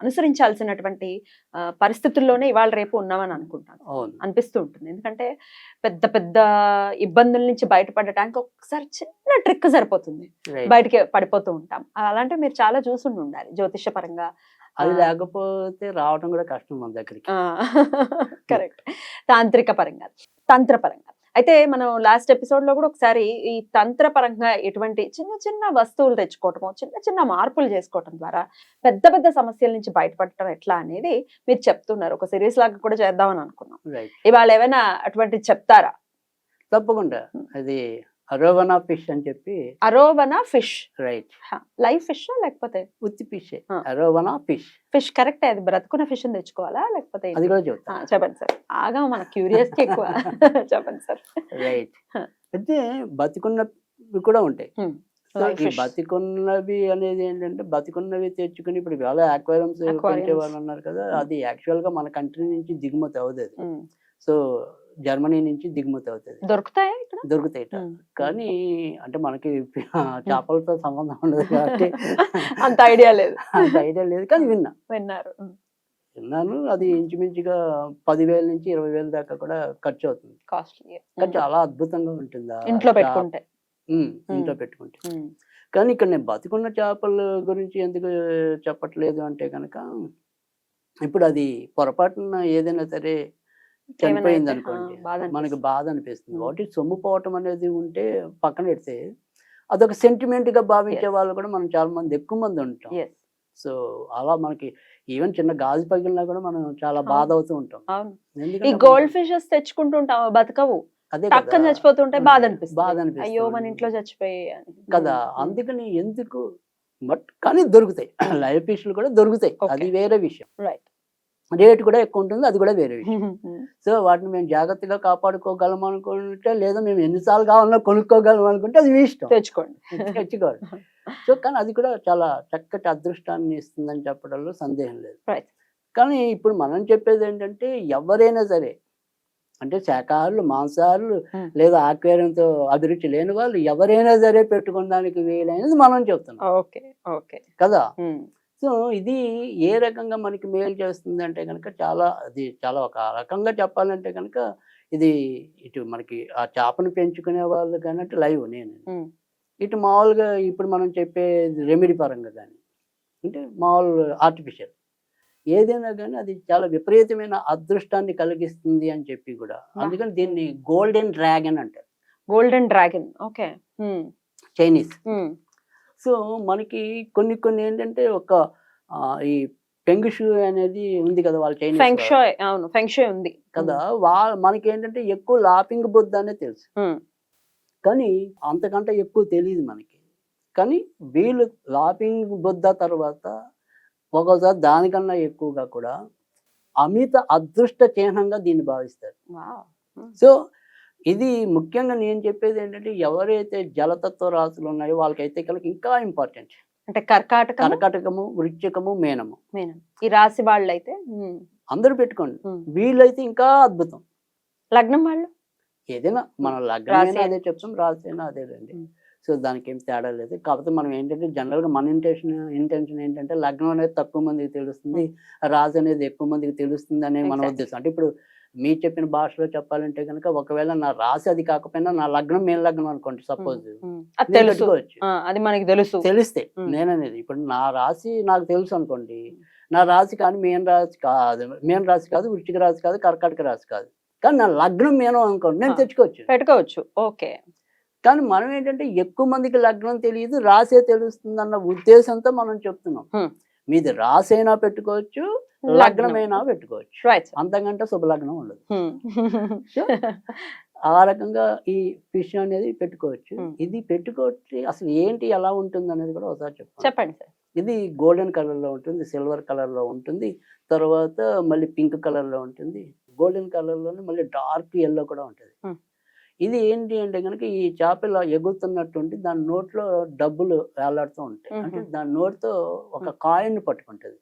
అనుసరించాల్సినటువంటి పరిస్థితుల్లోనే ఇవాళ రేపు ఉన్నామని అనుకుంటాను. అనిపిస్తూ ఉంటుంది. ఎందుకంటే పెద్ద పెద్ద ఇబ్బందుల నుంచి బయటపడటానికి ఒకసారి చిన్న ట్రిక్ సరిపోతుంది. బయటికి పడిపోతూ ఉంటాం. అలాంటివి మీరు చాలా చూసుండి ఉండాలి జ్యోతిష పరంగా అది. లేకపోతే రావడం కూడా కష్టం మన దగ్గరికి. కరెక్ట్. తాంత్రిక పరంగా తంత్ర పరంగా. అయితే మనం లాస్ట్ ఎపిసోడ్లో కూడా ఒకసారి ఈ తంత్ర పరంగా ఎటువంటి చిన్న చిన్న వస్తువులు తెచ్చుకోవటము చిన్న చిన్న మార్పులు చేసుకోవటం ద్వారా పెద్ద పెద్ద సమస్యల నుంచి బయటపడటం ఎట్లా అనేది మీరు చెప్తున్నారు. ఒక సిరీస్ లాగా కూడా చేద్దామని అనుకున్నాం. ఇవాళ ఏమైనా అటువంటి చెప్తారా? తప్పకుండా. అది అరోవనా ఫిష్ అని చెప్పి. Arowana fish. Right live fish లేకపోతే? ఉత్తి fish. Arowana fish. Fish correct అది బ్రతుకున్న ఫిష్ తెచ్చుకోవాలా లేకపోతే? అది కూడా చెప్తా. చెప్పండి సార్. ఆగా మన క్యూరియాసిటీ ఎక్కువ. చెప్పండి సార్. రైట్. అయితే బతికున్నవి కూడా ఉంటాయి. ఈ. బతికున్నవి అనేది ఏంటంటే బతికున్నవి తెచ్చుకుని ఇప్పుడు అక్వేరియంస్ Aquariums. పెంచే వాళ్ళు ఉన్నారు కదా అది యాక్చువల్గా మన కంట్రీ నుంచి దిగుమతి అవుతుంది. సో జర్మనీ నుంచి దిగుమతి అవుతుంది. దొరుకుతాయా దొరుకుతాయి. కానీ అంటే మనకి చేపలతో సంబంధం ఉండదు కాబట్టి అంత ఐడియా లేదు. అంత ఐడియా లేదు కానీ విన్నా. విన్నారు. విన్నాను అది ఇంచుమించుగా పదివేల నుంచి ఇరవై వేల దాకా కూడా ఖర్చు అవుతుంది. కాస్ట్లీ కానీ చాలా అద్భుతంగా ఉంటుంది ఇంట్లో. పెట్టుకుంటే. ఇంట్లో పెట్టుకుంటే. కానీ ఇక్కడ నేను బతికున్న చేపల గురించి ఎందుకు చెప్పట్లేదు అంటే కనుక ఇప్పుడు అది పొరపాటున ఏదైనా సరే చనిపోయింది అనుకోండి మనకి అనిపిస్తుంది. బాధ అనిపిస్తుంది. ఒకటి సొమ్ము పోవటం అనేది ఉంటే పక్కన పెడితే అదొక సెంటిమెంట్గా భావించే. వాళ్ళు కూడా మనం చాలా మంది ఎక్కువ మంది ఉంటాం. సో అలా మనకి ఈవెన్ చిన్న గాజు పగిలినా కూడా మనం చాలా బాధ అవుతూ ఉంటాం ఈ గోల్డ్ ఫిషెస్ తెచ్చుకుంటుంటాం అవి బతకవు అదే పక్కన. చచ్చిపోతుంటే బాధ బాధ అనిపిస్తుంది అనిపిస్తుంది. అయ్యో మన ఇంట్లో చచ్చిపోయి అని. కదా. అందుకని ఎందుకు బట్ కానీ దొరుకుతాయి లైవ్ ఫిష్లు కూడా దొరుకుతాయి. అది వేరే విషయం Right. రేట్ కూడా ఎక్కువ ఉంటుంది అది కూడా వేరే. సో వాటిని మేము జాగ్రత్తగా కాపాడుకోగలం అనుకుంటే లేదా మేము ఎన్నిసార్లు కావాలన్నా కొనుక్కోగలం అనుకుంటే అది మీ ఇష్టం తెచ్చుకోండి తెచ్చుకోవాలి సో కానీ అది కూడా చాలా చక్కటి అదృష్టాన్ని ఇస్తుందని చెప్పడంలో సందేహం లేదు. కానీ ఇప్పుడు మనం చెప్పేది ఏంటంటే ఎవరైనా సరే అంటే శాకాహారులు మాంసాహారులు. లేదా ఆక్వేరియంతో అభిరుచి లేని వాళ్ళు ఎవరైనా సరే పెట్టుకోవడానికి వీలైనది మనం చెప్తున్నాం ఓకే ఓకే కదా. సో ఇది ఏ రకంగా మనకి మేలు చేస్తుంది అంటే కనుక చాలా అది చాలా ఒక రకంగా చెప్పాలంటే కనుక ఇది ఇటు మనకి ఆ చేపను పెంచుకునే వాళ్ళు కానీ అంటే లైవ్ నేను. ఇటు మామూలుగా ఇప్పుడు మనం చెప్పే రెమెడీ పరంగా కానీ అంటే మామూలు ఆర్టిఫిషియల్. ఏదైనా కానీ అది చాలా విపరీతమైన అదృష్టాన్ని కలిగిస్తుంది అని చెప్పి కూడా. అందుకని దీన్ని గోల్డెన్ డ్రాగన్ అంటారు. Golden dragon. Okay. Chinese. So మనకి కొన్ని కొన్ని ఏంటంటే ఒక ఈ పెంగుషు అనేది ఉంది కదా వాళ్ళ చైనీస్ వాళ్ళు. అవును. ఫెంగ్ షోయ్ ఉంది. కదా వా మనకి ఏంటంటే ఎక్కువ లాపింగ్ బుద్ధ అనే తెలుసు. కానీ అంతకంటే ఎక్కువ తెలియదు మనకి. కానీ వీళ్ళు లాపింగ్ బుద్ధ తర్వాత ఒక్కోసారి దానికన్నా ఎక్కువగా కూడా అమిత అదృష్ట చిహ్నంగా దీన్ని భావిస్తారు. సో ఇది ముఖ్యంగా నేను చెప్పేది ఏంటంటే ఎవరైతే జలతత్వ రాశులు ఉన్నాయో వాళ్ళకైతే కనుక ఇంకా ఇంపార్టెంట్. అంటే కర్కాటకం కర్కటకము వృశ్చికము మేనము. మీనం ఈ రాశి వాళ్ళు అయితే. అందరూ పెట్టుకోండి. వీళ్ళైతే ఇంకా అద్భుతం. లగ్నం వాళ్ళు? ఏదైనా మన లగ్నం రాశి అదే చెప్తాం రాసి అయినా అదే రండి. ఉం. సో దానికి ఏం తేడా లేదు. కాకపోతే మనం ఏంటంటే జనరల్గా మన ఇంటెన్షన్ ఇంటెన్షన్ ఏంటంటే లగ్నం అనేది తక్కువ మందికి తెలుస్తుంది రాజు అనేది ఎక్కువ మందికి తెలుస్తుంది అనే మన. ఉద్దేశం. అంటే ఇప్పుడు మీరు చెప్పిన భాషలో చెప్పాలంటే కనుక ఒకవేళ నా రాశి అది కాకపోయినా నా లగ్నం మేలు లగ్నం అనుకోండి సపోజ్ ఉమ్. అది మనకి తెలుసు. తెలిస్తే. నేననేది. ఇప్పుడు నా రాశి నాకు తెలుసు అనుకోండి నా రాశి కానీ మేన్ రాశి కాదు మేన్ రాశి కాదు వృశ్చిక రాశి కాదు కర్కాటక రాశి కాదు. కానీ నా లగ్నం మేనం అనుకోండి నేను. తెచ్చుకోవచ్చు. పెట్టుకోవచ్చు. ఓకే. కానీ మనం ఏంటంటే ఎక్కువ మందికి లగ్నం తెలియదు రాసే తెలుస్తుంది అన్న ఉద్దేశంతో మనం చెప్తున్నాం. మీది రాసైనా పెట్టుకోవచ్చు లగ్నమైనా పెట్టుకోవచ్చు. అంతకంటే శుభలగ్నం ఉండదు. Hmm. ఆ రకంగా ఈ ఫిష్ అనేది పెట్టుకోవచ్చు. Hmm. ఇది పెట్టుకోవచ్చు అసలు ఏంటి ఎలా ఉంటుంది అనేది కూడా ఒకసారి చెప్తాను చెప్పండి సార్. ఇది గోల్డెన్ కలర్లో ఉంటుంది సిల్వర్ కలర్లో ఉంటుంది తర్వాత మళ్ళీ పింక్ కలర్లో ఉంటుంది. గోల్డెన్ కలర్లోనే మళ్ళీ డార్క్ ఎల్లో కూడా ఉంటుంది. Hmm. ఇది ఏంటి అంటే కనుక ఈ చేప ఇలా ఎగురుతున్నట్టుండి దాని నోట్లో డబ్బులు వేలాడుతూ ఉంటాయి. అంటే దాని నోటితో ఒక కాయిన్ పట్టుకుంటుంది.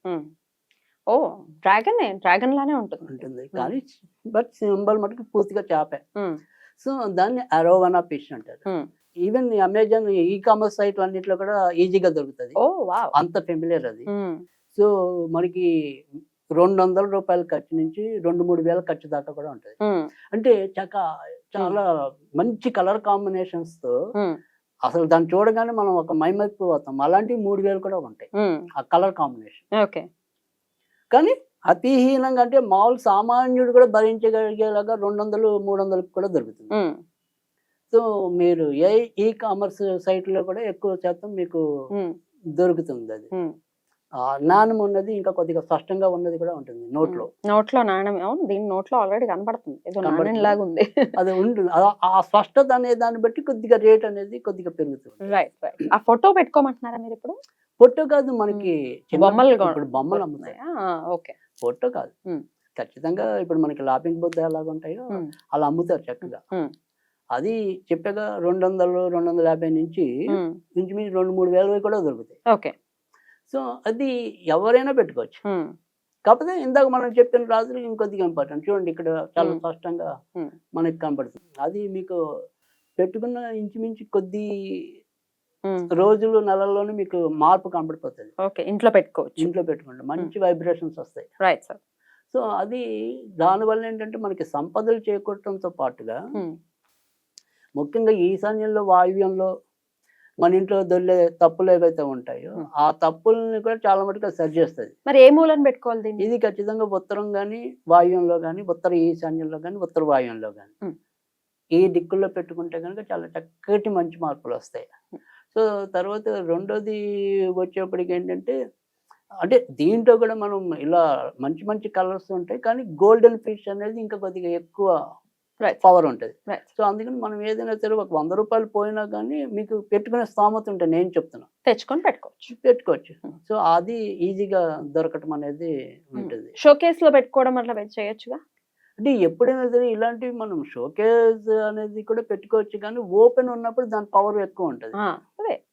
ఓ డ్రాగన్ డ్రాగన్ లానే ఉంటుంది. ఉంటుంది. కానీ బట్ సింబల్ మటుకు పూర్తిగా చేపే. సో దాన్ని అరోవనా ఫిష్ అంటారు. Even Amazon e commerce site అన్నింటిలో కూడా ఈజీగా దొరుకుతుంది. Oh wow. అంత ఫెమిలియర్ అది. సో మనకి రెండు వందల రూపాయల ఖర్చు నుంచి రెండు మూడు వేల ఖర్చు దాకా కూడా ఉంటుంది. అంటే చక్క చాలా మంచి కలర్ కాంబినేషన్స్తో అసలు దాన్ని చూడగానే మనం ఒక మైమైపోతాం అలాంటివి మూడు వేలు కూడా ఉంటాయి. ఆ కలర్ కాంబినేషన్. ఓకే. కానీ అతిహీనంగా అంటే మామూలు సామాన్యుడు కూడా భరించగలిగేలాగా రెండు వందలు మూడు వందలకు కూడా దొరుకుతుంది. సో మీరు ఏ ఈ కామర్స్ సైట్లో కూడా ఎక్కువ శాతం మీకు దొరుకుతుంది అది నాణం ఉన్నది ఇంకా కొద్దిగా స్పష్టంగా ఉన్నది కూడా ఉంటుంది నోట్లో. నోట్లో అవును దీని నోట్లో ఆల్రెడీ కనబడుతుంది ఏదో. లాగా ఉంది అది ఉంటుంది. ఆ- స్పష్టత అనే దాన్ని బట్టి కొద్దిగా రేట్ అనేది కొద్దిగా పెరుగుతుంది. రైట్ రైట్ ఆ ఫోటో పెట్టుకోమంటున్నారా మీరు ఇప్పుడు? ఫోటో కాదు మనకి బొమ్మలు ఇప్పుడు బొమ్మలు అమ్ముతాయి. ఓకే. ఫోటో కాదు. ఖచ్చితంగా ఇప్పుడు మనకి లాపింగ్ బుద్ధ ఎలాగ ఉంటాయో అలా అమ్ముతారు చక్కగా. అది చెప్పాక రెండు వందలు రెండు వందల యాభై నుంచి. ఇంచుమించు రెండు మూడు వేలవి కూడా దొరుకుతాయి. ఓకే. సో అది ఎవరైనా పెట్టుకోవచ్చు. కాకపోతే ఇందాక మనం చెప్పిన రాజులు ఇంకొద్దిగా ఇంపార్టెంట్ చూడండి ఇక్కడ చాలా. స్పష్టంగా. మనకి కనపడుతుంది అది మీకు పెట్టుకున్న ఇంచుమించు కొద్ది. రోజులు నెలల్లోనే మీకు మార్పు కనపడిపోతుంది ఓకే ఇంట్లో పెట్టుకోవచ్చు. ఇంట్లో పెట్టుకుంటే మంచి వైబ్రేషన్స్ వస్తాయి. రైట్ సార్ సో అది దానివల్ల ఏంటంటే మనకి సంపదలు చేకూరటంతో పాటుగా ముఖ్యంగా ఈశాన్యంలో వాయువ్యంలో మన ఇంట్లో దొల్లే తప్పులు ఏవైతే ఉంటాయో. ఆ తప్పుల్ని కూడా చాలా మటుకు సరి చేస్తుంది మరి ఏ మూలను పెట్టుకోవాలి ఇది ఖచ్చితంగా ఉత్తరం కానీ వాయువ్యంలో కానీ ఉత్తర ఈశాన్యంలో కానీ ఉత్తర వాయువ్యంలో కానీ. ఈ దిక్కుల్లో పెట్టుకుంటే కనుక చాలా చక్కటి మంచి మార్పులు వస్తాయి. సో తర్వాత రెండోది వచ్చేప్పటికి ఏంటంటే అంటే దీంట్లో కూడా మనం ఇలా మంచి మంచి కలర్స్ ఉంటాయి కానీ గోల్డెన్ ఫిష్ అనేది ఇంకా కొద్దిగా ఎక్కువ పవర్ ఉంటుంది. రైట్ సో అందుకని మనం ఏదైనా సరే ఒక వంద రూపాయలు పోయినా కానీ మీకు పెట్టుకునే స్తోమత ఉంటే నేను చెప్తున్నా. తెచ్చుకొని పెట్టుకోవచ్చు. పెట్టుకోవచ్చు. Hmm. సో అది ఈజీగా దొరకటం అనేది ఉంటుంది. షోకేస్లో పెట్టుకోవడం అట్లా చేయొచ్చుగా? అంటే ఎప్పుడైనా సరే ఇలాంటివి మనం షోకేజ్ అనేది కూడా పెట్టుకోవచ్చు కానీ ఓపెన్ ఉన్నప్పుడు దాని పవర్ ఎక్కువ ఉంటుంది.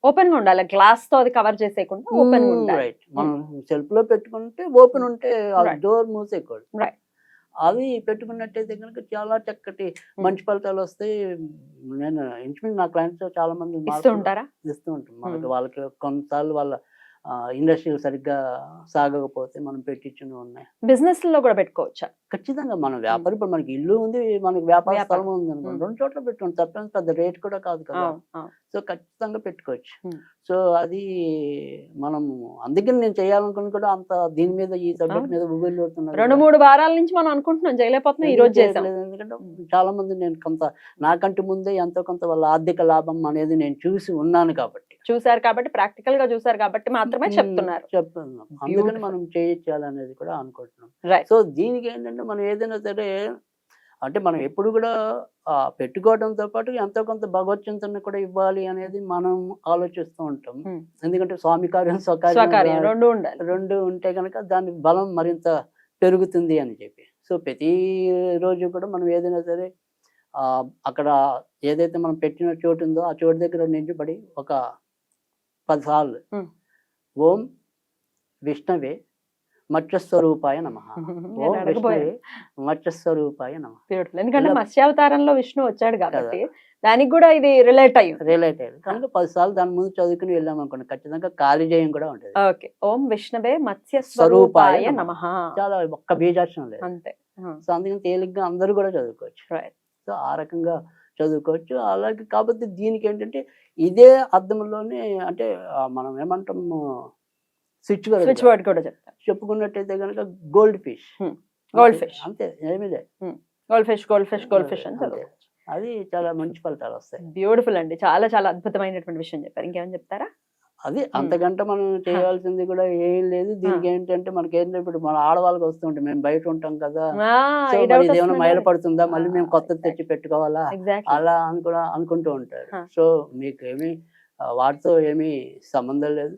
ఓపెన్గా ఉండాలి. గ్లాస్తో అది కవర్ చేసేయకుండా ఓపెన్గా ఉండాలి. రైట్ మనం సెల్ఫ్లో పెట్టుకుంటే ఓపెన్ ఉంటే. డోర్ మూసేయకూడదు. Right. అవి పెట్టుకున్నట్టయితే కనుక చాలా చక్కటి మంచి ఫలితాలు వస్తాయి నేను ఇంచుమించు నా క్లయింట్స్ చాలా మంది ఇస్తూ మార్పులు ఉంటారా ఇస్తూ ఉంటాం మనకి. వాళ్ళకి కొన్నిసార్లు వాళ్ళ ఇండస్ట్రీలు సరిగ్గా సాగకపోతే మనం పెట్టించుని ఉన్నాయి బిజినెస్లో కూడా పెట్టుకోవచ్చా ఖచ్చితంగా మన వ్యాపారం ఇప్పుడు మనకి ఇల్లు ఉంది మనకి వ్యాపార. స్థలం ఉంది అనుకోండి. రెండు చోట్ల పెట్టుకోండి తప్పని పెద్ద రేట్ కూడా కాదు కదా. సో ఖచ్చితంగా పెట్టుకోవచ్చు. సో అది మనం అందుకని నేను చేయాలనుకుని కూడా అంత దీని మీద ఈ సబ్జెక్ట్. మీద ఉబిల్లుతున్నాను రెండు మూడు వారాల నుంచి మనం అనుకుంటున్నాం చేయలేకపోతున్నాం ఈ రోజు చేసాం. ఎందుకంటే చాలా మంది నేను కొంత నాకంటే ముందే ఎంతో కొంత వాళ్ళ ఆర్థిక లాభం అనేది నేను చూసి ఉన్నాను కాబట్టి. చూసారు కాబట్టి ప్రాక్టికల్గా చూసారు కాబట్టి మాత్రమే. చెప్తున్నారు. చెప్తున్నాం. అందుకని. మనం చేయించాలనేది కూడా అనుకుంటున్నాం. సో దీనికి ఏంటంటే మనం ఏదైనా సరే అంటే మనం ఎప్పుడు కూడా ఆ, పెట్టుకోవడంతో పాటు ఎంతో కొంత భగవత్ చింతన కూడా ఇవ్వాలి అనేది మనం ఆలోచిస్తూ ఉంటాం. ఎందుకంటే స్వామి కార్యం స్వకార్యం రెండు ఉండాలి రెండు ఉంటే కనుక దాని బలం మరింత పెరుగుతుంది అని చెప్పి సో ప్రతి రోజు కూడా మనం ఏదైనా సరే ఆ, అక్కడ ఏదైతే మనం పెట్టిన చోటు ఉందో ఆ చోటు దగ్గర నించబడి ఒక పదిసార్లు. ఓం విష్ణవే మత్స్యస్వరూపాయ నమ. ఓం మత్స్యస్వరూపాయ నమ. ఎందుకంటే మత్స్యావతారంలో విష్ణు వచ్చాడు కాబట్టి దానికి కూడా ఇది రిలేట్ అయ్యి రిలేటెడ్ కనుక పదిసార్లు దాని ముందు చదువుకుని వెళ్ళాం అనుకోండి ఖచ్చితంగా కాలిజయం కూడా ఉంటుంది. ఓకే ఓం విష్ణవే మత్స్య స్వరూపాయ నమః. చాలా ఒక్క బీజాక్షరం లేదు. అంతే. సో అందుకని తేలిగ్గా అందరూ కూడా చదువుకోవచ్చు. సో ఆ రకంగా చదువుకోవచ్చు. అలాగే కాబట్టి దీనికి ఏంటంటే ఇదే అర్థంలోనే అంటే మనం ఏమంటాము స్విచ్ స్విచ్ వర్డ్ కూడా చెప్తాను చెప్పుకున్నట్టయితే కనుక గోల్డ్ ఫిష్ గోల్డ్ ఫిష్ అంతే ఏమీ లేదు. Gold fish gold fish gold fish అని అది చాలా మంచి ఫలితాలు వస్తాయి. బ్యూటిఫుల్ అండి. చాలా చాలా అద్భుతమైనటువంటి విషయం చెప్పారు. ఇంకేమైనా చెప్తారా? అది అంతకంటే మనం చేయాల్సింది కూడా ఏం లేదు. దీనికి ఏంటంటే మనకి ఏంటంటే ఇప్పుడు మన ఆడవాళ్ళకి వస్తుంటే మేము బయట ఉంటాం కదా. సో మరి ఇదేమైనా మైల పడుతుందా? మళ్ళీ మేము కొత్తది తెచ్చి పెట్టుకోవాలా? అలా అని కూడా అనుకుంటూ ఉంటారు. సో మీకు ఏమి వాటితో ఏమీ సంబంధం లేదు.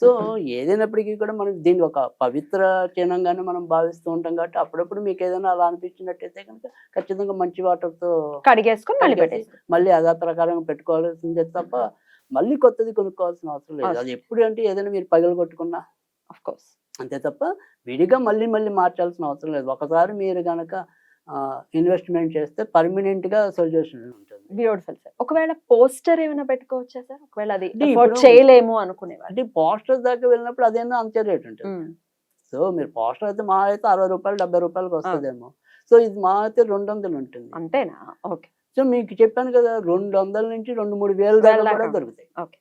సో ఏదైనప్పటికీ కూడా మనం దీన్ని ఒక పవిత్ర చిహ్నంగానే మనం భావిస్తూ ఉంటాం కాబట్టి అప్పుడప్పుడు మీకు ఏదైనా అలా అనిపించినట్టయితే కనుక ఖచ్చితంగా మంచి వాటర్తో కడిగేసుకొని మళ్ళీ మళ్ళీ అదే ప్రకారం పెట్టుకోవాల్సిందే తప్ప మళ్ళీ కొత్తది కొనుక్కోవాల్సిన అవసరం లేదు. అది ఎప్పుడు అంటే ఏదైనా మీరు పగలు కొట్టుకున్నా ఆఫ్ కోర్స్ అంతే తప్ప విడిగా మళ్ళీ మళ్ళీ మార్చాల్సిన అవసరం లేదు. ఒకసారి మీరు కనుక ఇన్వెస్ట్మెంట్ చేస్తే పర్మనెంట్గా సొల్యూషన్ ఉంటుంది. బ్యూటిఫుల్ సార్ ఒకవేళ పోస్టర్ ఏమైనా పెట్టుకోవచ్చా సార్ ఒకవేళ అది చేయలేము అనుకునేవారు అంటే పోస్టర్ దాకా వెళ్ళినప్పుడు అదేనా అంతే రేట్ ఉంటుంది. సో మీరు పోస్టర్ అయితే మా అయితే అరవై రూపాయలు డెబ్బై రూపాయలకి వస్తుందేమో. సో ఇది మా అయితే రెండు వందలు ఉంటుంది. అంతేనా? ఓకే. సో మీకు చెప్పాను కదా రెండు వందల నుంచి రెండు మూడు వేలు దాకా కూడా. దొరుకుతాయి. ఓకే.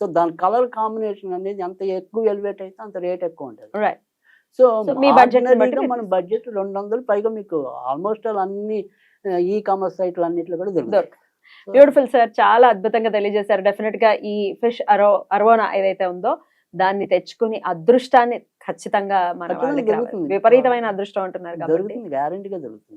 సో దాని కలర్ కాంబినేషన్ అనేది ఎంత ఎక్కువ ఎలివేట్ అయితే అంత రేట్ ఎక్కువ ఉంటుంది. రైట్ సో మీ మీరు మన బడ్జెట్ రెండు వందలు పైగా మీకు ఆల్మోస్ట్ ఆల్ అన్ని ఈ కామర్స్ సైట్లు అన్నిట్లో కూడా దొరుకుతాయి. బ్యూటిఫుల్ సార్ చాలా అద్భుతంగా తెలియజేశారు. డెఫినెట్గా ఈ ఫిష్ అరో అరోనా ఏదైతే ఉందో దాన్ని తెచ్చుకుని అదృష్టాన్ని ఖచ్చితంగా మన. విపరీతమైన అదృష్టం అంటున్నారు కాబట్టి. గ్యారంటీగా దొరుకుతుంది.